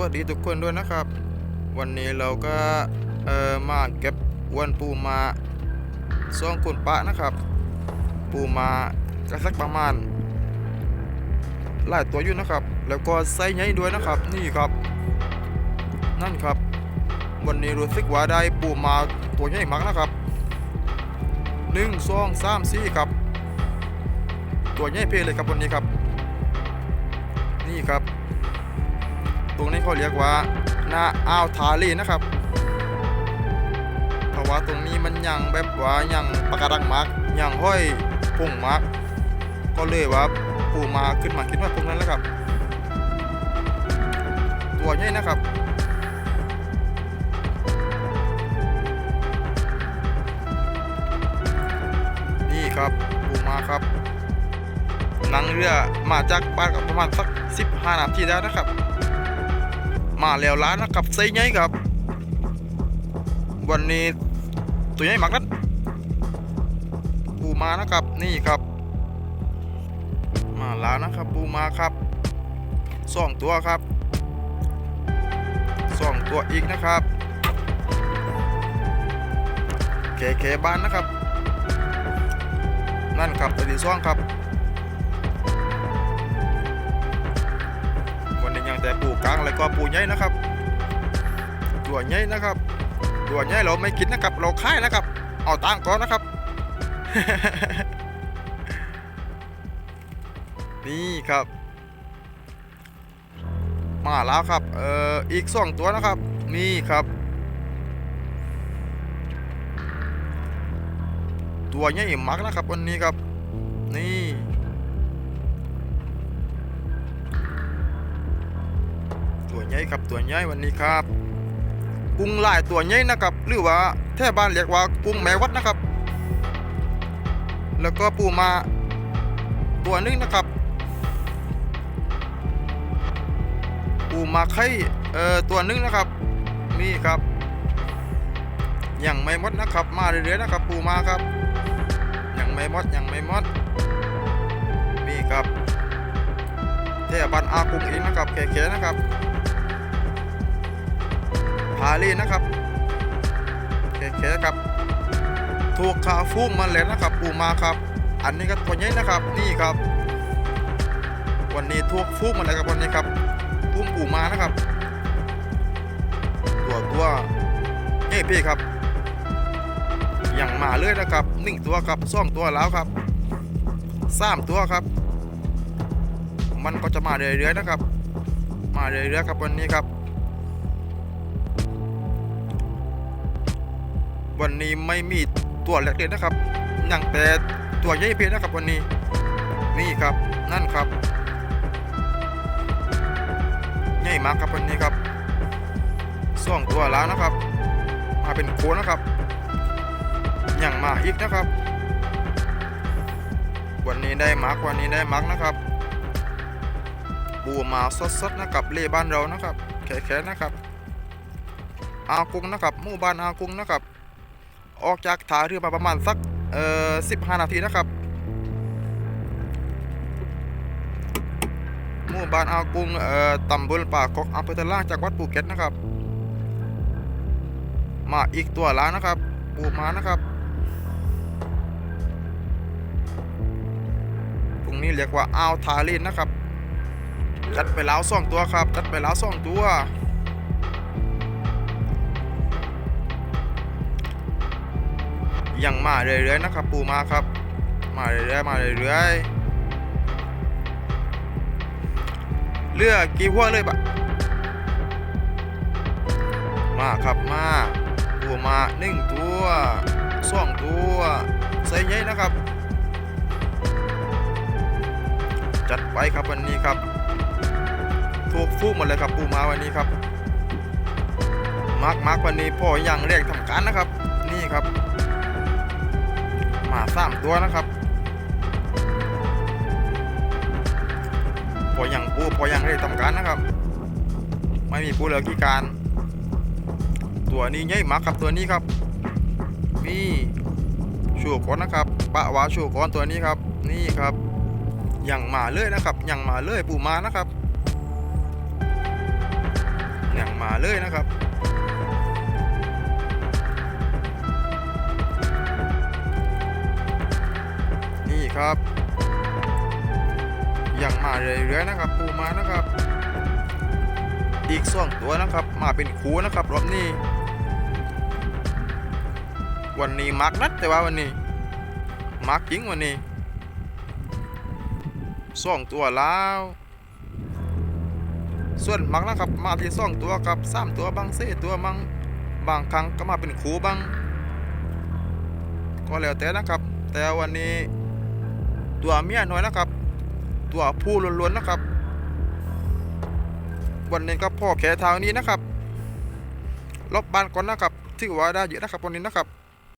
วัสดีทุกคนด้วยนะครับ วันนี้เราก็เอ่อมาเก็บอวนปูมาซ่องคุณปะนะครับ ปูมาก็สักประมาณหลายตัวอยู่นะครับ แล้วก็ไซส์ใหญ่ด้วยนะครับ นี่ครับ นั่นครับ วันนี้รู้สึกว่าได้ปูมาตัวใหญ่มากนะครับหนึ่งสองสามสี่ครับ ตัวใหญ่เพลเลยครับวันนี้ครับ นี่ครับ ตรงนี้เขาเรียกว่าหน้าอ่าวทาลีนะครับ เพราะว่าตรงนี้มันยังแบบว่ายังปะการังมากยังห้อยพุ่งมากก็เลยว่าปูมาขึ้นมาคิดว่าตรงนั้นแหล้วครับ ตัวใหญ่นะครับนี่ครับปูมาครับนั่งเรือมาจากบ้านกับประมาณสัก 15 นาทีแล้วนะครับ มาแล้วร้านนะครับไซส์ครับ วันนี้ตัวใหญ่มากนั้นปูมานะครับนี่ครับ มาแล้วนะครับปูมาครับสองตัวครับสองตัวอีกนะครับเคเคบ้านนะครับ นั่นครับตัวที่สองครับ วันนี้ยังแต่ปูกลางแล้วก็ปูใหญ่นะครับตัวใหญ่นะครับตัวใหญ่เราไม่กินนะครับ เราค่ายนะครับ เอาตังก่อนนะครับ นี่ครับ มาแล้วครับ เอ่ออีกสองตัวนะครับ นี่ครับตัวใหญ่มากนะครับวันนี้ครับ นี่ ญ่ครับตัวใหญ่วันนี้ครับกุ้งลายตัวใหญ่นะครับ หรือว่าแท่บ้านเรียกว่ากุ้งแมวัดนะครับ แล้วก็ปูมาตัวนึงนะครับปูมาไข่เอ่อตัวนึงนะครับนี่ครับยังไม่หมดนะครับ มาเรื่อยๆนะครับ ปูมาครับยังไม่หมดยังไม่หมดนี่ครับแท่บ้านอากุ้งเองนะครับแก่ๆนะครับาลีนะครับแค่ๆครับถูกขาฟุ้งมันเลยนะครับปูมาครับ อันนี้ก็ตัวใหญ่นะครับนี่ครับ วันนี้ถูกฟุ้งมันเลยครับวันนี้ครับปุ้มปูมานะครับ ตัวตัวใหญ่พี่ครับอย่างมาเลยนะครับหนึ่งตัวครับสองตัวแล้วครับสามตัวครับ มันก็จะมาเรื่อยๆนะครับ มาเรื่อยๆครับวันนี้ครับ วันนี้ไม่มีตัวเล็กเลยนะครับอย่างแต่ตัวใหญ่เพียนะครับวันนี้ นี่ครับนั่นครับใหญ่มากครับวันนี้ครับสองตัวแล้วนะครับ มาเป็นโคนนะครับอย่างมาอีกนะครับ วันนี้ได้มาร์กวันนี้ได้มาร์กนะครับปูมาสดๆนะครับเล่บ้านเรานะครับแค่ๆนะครับ อากุงนะครับหมู่บ้านอากุงนะครับ ออกจากท่าเรือมาประมาณสักเอ่อ15นาทีนะครับหมู่บ้านอากุงเอ่อตำบลป่ากอกอำเภอตะล่างจังหวัดภูเก็ตนะครับ มาอีกตัวแล้วนะครับ ปูมานะครับตรงนี้เรียกว่าอ่าวทาลินนะครับจัดไปแล้วสองตัวครับจัดไปแล้วสองตัว ยังมาเรื่อยๆนะครับปูมาครับ มาเรื่อยๆมาเรื่อยๆเลือกกี่หัวเลยบะมาครับมาปูมาหนึ่งตัวสองตัวใส่ใหญ่นะครับ จัดไปครับวันนี้ครับถูกฟูกหมดเลยครับปูมาวันนี้ครับมาร์กมาร์กวันนี้พ่อยังเรียกทำการนะครับ นี่ครับ มาสามตัวนะครับพอยังปูพอยังได้ทำการนะครับ ไม่มีปูเหลือกี่การ ตัวนี้ใหญ่มากครับตัวนี้ครับ มีชูก้อนนะครับปะวาชูก้อนตัวนี้ครับ นี่ครับยังมาเลยนะครับยังมาเลยปูมานะครับอย่างมาเลยนะครับ ครับอย่างมาเรื่อยๆนะครับ ปูมานะครับ อีกสองตัวนะครับ มาเป็นคูนะครับรอบนี้ วันนี้มาร์กนัดแต่ว่าวันนี้ มาร์กจริงวันนี้สองตัวแล้ว ส่วนมักนะครับ มาที่สองตัวกับสามตัวบางเส้ตัวบางบางครั้งก็มาเป็นคูบางก็แล้วแต่นะครับ แต่วันนี้ ตัวเมียน้อยนะครับ ตัวผู้ล้วนๆนะครับวันนี้ก็พ่อแค่เท้านี้นะครับรอบบ้านก่อนนะครับถือว่าได้เยอะนะครับวันนี้นะครับ